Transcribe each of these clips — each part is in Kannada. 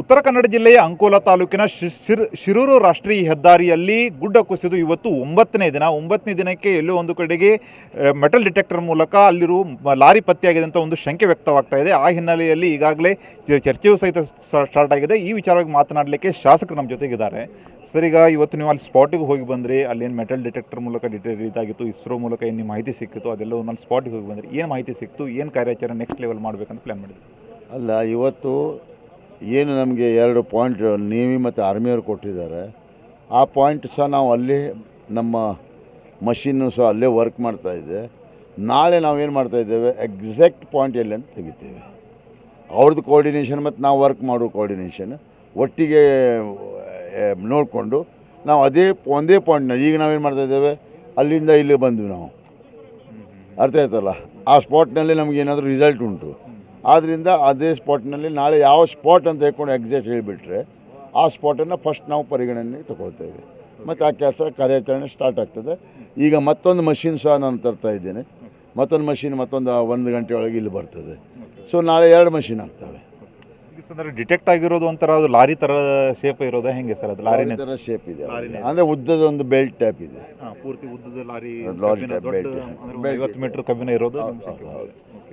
ಉತ್ತರ ಕನ್ನಡ ಜಿಲ್ಲೆಯ ಅಂಕೋಲ ತಾಲೂಕಿನ ಶಿರೂರು ರಾಷ್ಟ್ರೀಯ ಹೆದ್ದಾರಿಯಲ್ಲಿ ಗುಡ್ಡ ಕುಸಿದು ಇವತ್ತು ಒಂಬತ್ತನೇ ದಿನ, ಒಂಬತ್ತನೇ ದಿನಕ್ಕೆ ಎಲ್ಲೋ ಒಂದು ಕಡೆಗೆ ಮೆಟಲ್ ಡಿಟೆಕ್ಟರ್ ಮೂಲಕ ಅಲ್ಲಿರುವ ಲಾರಿ ಪತ್ತೆಯಾಗಿದೆ ಅಂತ ಒಂದು ಶಂಕೆ ವ್ಯಕ್ತವಾಗ್ತಾ ಇದೆ. ಆ ಹಿನ್ನೆಲೆಯಲ್ಲಿ ಈಗಾಗಲೇ ಚರ್ಚೆಯೂ ಸಹಿತ ಸ್ಟಾರ್ಟ್ ಆಗಿದೆ. ಈ ವಿಚಾರವಾಗಿ ಮಾತನಾಡಲಿಕ್ಕೆ ಶಾಸಕರು ನಮ್ಮ ಜೊತೆಗಿದ್ದಾರೆ. ಸರ್, ಈಗ ಇವತ್ತು ನೀವು ಅಲ್ಲಿ ಸ್ಪಾಟಿಗೆ ಹೋಗಿ ಬಂದ್ರಿ, ಅಲ್ಲೇನು ಮೆಟಲ್ ಡಿಟೆಕ್ಟರ್ ಮೂಲಕ ಡಿಟೇಲ್ ಇದಾಗಿತ್ತು, ಇಸ್ರೋ ಮೂಲಕ ಏನು ಮಾಹಿತಿ ಸಿಕ್ಕಿತ್ತು ಅದೆಲ್ಲ ನಾನು ಸ್ಪಾಟಿಗೆ ಹೋಗಿ ಬಂದ್ರಿ. ಏನು ಮಾಹಿತಿ ಸಿಕ್ತು ಏನು ಕಾರ್ಯಾಚರಣೆ ನೆಕ್ಸ್ಟ್ ಲೆವೆಲ್ ಮಾಡಬೇಕಂತ ಪ್ಲ್ಯಾನ್ ಮಾಡಿದ್ವಿ ಅಲ್ಲ, ಇವತ್ತು ಏನು ನಮಗೆ ಎರಡು ಪಾಯಿಂಟ್ ನೇವಿ ಮತ್ತು ಆರ್ಮಿಯವರು ಕೊಟ್ಟಿದ್ದಾರೆ. ಆ ಪಾಯಿಂಟ್ ಸಹ ನಾವು ಅಲ್ಲಿ ನಮ್ಮ ಮಷಿನ್ನು ಸಹ ಅಲ್ಲೇ ವರ್ಕ್ ಮಾಡ್ತಾ ಇದೆ. ನಾಳೆ ನಾವೇನು ಮಾಡ್ತಾ ಇದ್ದೇವೆ? ಎಕ್ಸಾಕ್ಟ್ ಪಾಯಿಂಟ್ ಎಲ್ಲಿ ಅಂತ ತೆಗಿತೇವೆ. ಅವ್ರದ್ದು ಕೋಆರ್ಡಿನೇಷನ್ ಮತ್ತು ನಾವು ವರ್ಕ್ ಮಾಡೋ ಕೋಆರ್ಡಿನೇಷನ್ ಒಟ್ಟಿಗೆ ನೋಡಿಕೊಂಡು ನಾವು ಅದೇ ಒಂದೇ ಪಾಯಿಂಟ್ನ ಈಗ ನಾವೇನು ಮಾಡ್ತಾ ಇದ್ದೇವೆ? ಅಲ್ಲಿಂದ ಇಲ್ಲಿ ಬಂದ್ವಿ ನಾವು. ಅರ್ಥ ಆಯ್ತಲ್ಲ? ಆ ಸ್ಪಾಟ್ನಲ್ಲಿ ನಮಗೇನಾದರೂ ರಿಸಲ್ಟ್ ಉಂಟು. ಆದ್ದರಿಂದ ಅದೇ ಸ್ಪಾಟ್ನಲ್ಲಿ ನಾಳೆ ಯಾವ ಸ್ಪಾಟ್ ಅಂತ ಹೇಳ್ಕೊಂಡು ಎಕ್ಸಾಕ್ಟ್ ಹೇಳಿಬಿಟ್ರೆ ಆ ಸ್ಪಾಟನ್ನು ಫಸ್ಟ್ ನಾವು ಪರಿಗಣನೆ ತಗೊಳ್ತೇವೆ. ಮತ್ತು ಆ ಕೆಲಸ ಕಾರ್ಯಾಚರಣೆ ಸ್ಟಾರ್ಟ್ ಆಗ್ತದೆ. ಈಗ ಮತ್ತೊಂದು ಮಷಿನ್ ಸಹ ನಾನು ತರ್ತಾ ಇದ್ದೇನೆ. ಮತ್ತೊಂದು ಮಷಿನ್ ಮತ್ತೊಂದು ಒಂದು ಗಂಟೆ ಒಳಗೆ ಇಲ್ಲಿ ಬರ್ತದೆ. ಸೊ ನಾಳೆ ಎರಡು ಮಷಿನ್ ಆಗ್ತವೆ. ಅಂದರೆ ಡಿಟೆಕ್ಟ್ ಆಗಿರೋದು ಒಂಥರ ಅದು ಲಾರಿ ಥರ ಶೇಪ್ ಇರೋದು ಹೆಂಗೆ ಸರ್? ಅದು ಲಾರಿ ಥರ ಶೇಪ್ ಇದೆ. ಅಂದರೆ ಉದ್ದದ ಒಂದು ಬೆಲ್ಟ್ ಟೈಪ್ ಇದೆ. ಪೂರ್ತಿ ಉದ್ದದ ಲಾರಿ ಲಾರಿ ದೊಡ್ಡ ಅಂದ್ರೆ ಐವತ್ತು ಮೀಟರ್ ಕಬ್ಬಿನ ಇರೋದು.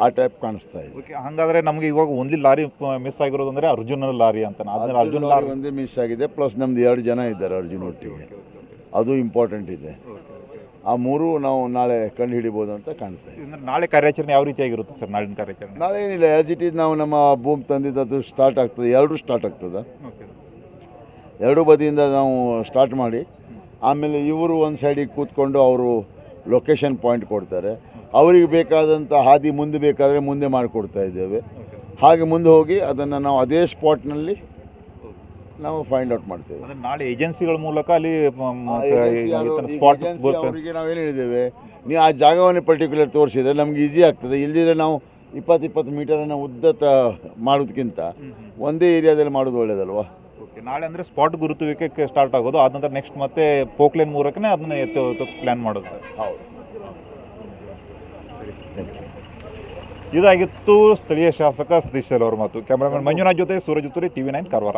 ಆ ಟೈಪ್ ಕಾಣಿಸ್ತಾ ಇದೆ. ಓಕೆ ಹಂಗಾದ್ರೆ ನಮ್ಗೆ ಇವಾಗ ಒಂದ್ಲಿ ಲಾರಿ ಮಿಸ್ ಆಗಿರೋದು ಅಂದ್ರೆ ಅರ್ಜುನ ಲಾರಿ ಅಂತ. ಅದನ್ನ ಅರ್ಜುನ್ ಲಾರಿ ಒಂದೇ ಮಿಸ್ ಆಗಿದೆ ಪ್ಲಸ್ ನಮ್ದು ಎರಡು ಜನ ಇದ್ದಾರೆ ಅರ್ಜುನ್ ಒಟ್ಟಿಗೆ. ಅದು ಇಂಪಾರ್ಟೆಂಟ್ ಇದೆ. ಆ ಮೂರು ನಾವು ನಾಳೆ ಕಂಡು ಹಿಡಿಬೋದು ಅಂತ ಕಾಣ್ತಾ ಇದೆ. ಅಂದ್ರೆ ನಾಳೆ ಕಾರ್ಯಾಚರಣೆ ಯಾವ ರೀತಿಯಾಗಿರುತ್ತೆ ಸರ್ ನಾಳಿನ ಕಾರ್ಯಾಚರಣೆ? ನಾಳೆ ಏನಿಲ್ಲ ಆ್ಯಸ್ ಇಟ್ ಈಸ್ ನಾವು ನಮ್ಮ ಭೂಮ್ ತಂದಿದ್ದು ಅದು ಸ್ಟಾರ್ಟ್ ಆಗ್ತದೆ ಎರಡೂ ಸ್ಟಾರ್ಟ್ ಆಗ್ತದೆ. ಎರಡೂ ಬದಿಯಿಂದ ನಾವು ಸ್ಟಾರ್ಟ್ ಮಾಡಿ ಆಮೇಲೆ ಇವರು ಒಂದು ಸೈಡಿಗೆ ಕೂತ್ಕೊಂಡು ಅವರು ಲೊಕೇಶನ್ ಪಾಯಿಂಟ್ ಕೊಡ್ತಾರೆ. ಅವರಿಗೆ ಬೇಕಾದಂಥ ಹಾದಿ ಮುಂದೆ ಬೇಕಾದರೆ ಮುಂದೆ ಮಾಡಿಕೊಡ್ತಾ ಇದ್ದೇವೆ. ಹಾಗೆ ಮುಂದೆ ಹೋಗಿ ಅದನ್ನು ನಾವು ಅದೇ ಸ್ಪಾಟ್ನಲ್ಲಿ ನಾವು ಫೈಂಡ್ ಔಟ್ ಮಾಡ್ತೇವೆ. ನಾಳೆ ಏಜೆನ್ಸಿಗಳ ಮೂಲಕ ಅಲ್ಲಿ ಸ್ಪಾಟ್ ಅವರಿಗೆ ಏನು ಹೇಳಿದ್ದೇವೆ? ನೀವು ಆ ಜಾಗವನ್ನು ಪರ್ಟಿಕ್ಯುಲರ್ ತೋರಿಸಿದರೆ ನಮ್ಗೆ ಈಸಿ ಆಗ್ತದೆ. ಇಲ್ಲದಿದ್ರೆ ನಾವು ಇಪ್ಪತ್ತು ಇಪ್ಪತ್ತು ಮೀಟರನ್ನು ಉದ್ದ ತ ಮಾಡೋದಕ್ಕಿಂತ ಒಂದೇ ಏರಿಯಾದಲ್ಲಿ ಮಾಡೋದು ಒಳ್ಳೇದಲ್ವಾ? ಓಕೆ ನಾಳೆ ಅಂದ್ರೆ ಸ್ಪಾಟ್ ಗುರುತುವಿಕೆ ಸ್ಟಾರ್ಟ್ ಆಗೋದು. ಆದ ನಂತರ ನೆಕ್ಸ್ಟ್ ಮತ್ತೆ ಪೋಕ್ಲೇನ್ ಮೂಲಕನೇ ಅದನ್ನ ಎತ್ತು ಪ್ಲ್ಯಾನ್ ಮಾಡೋದು. ಹೌದು. ಇದಾಗಿತ್ತು ಸ್ಥಳೀಯ ಶಾಸಕ ಸತೀಶ್ ಅವರ ಮಾತು ಕ್ಯಾಮರಾಮನ್ ಮಂಜುನಾಥ್ ಜೊತೆ ಸೂರಜ್ ಉತ್ತುರಿ ಟಿವಿ ನೈನ್ ಕಾರವಾರ.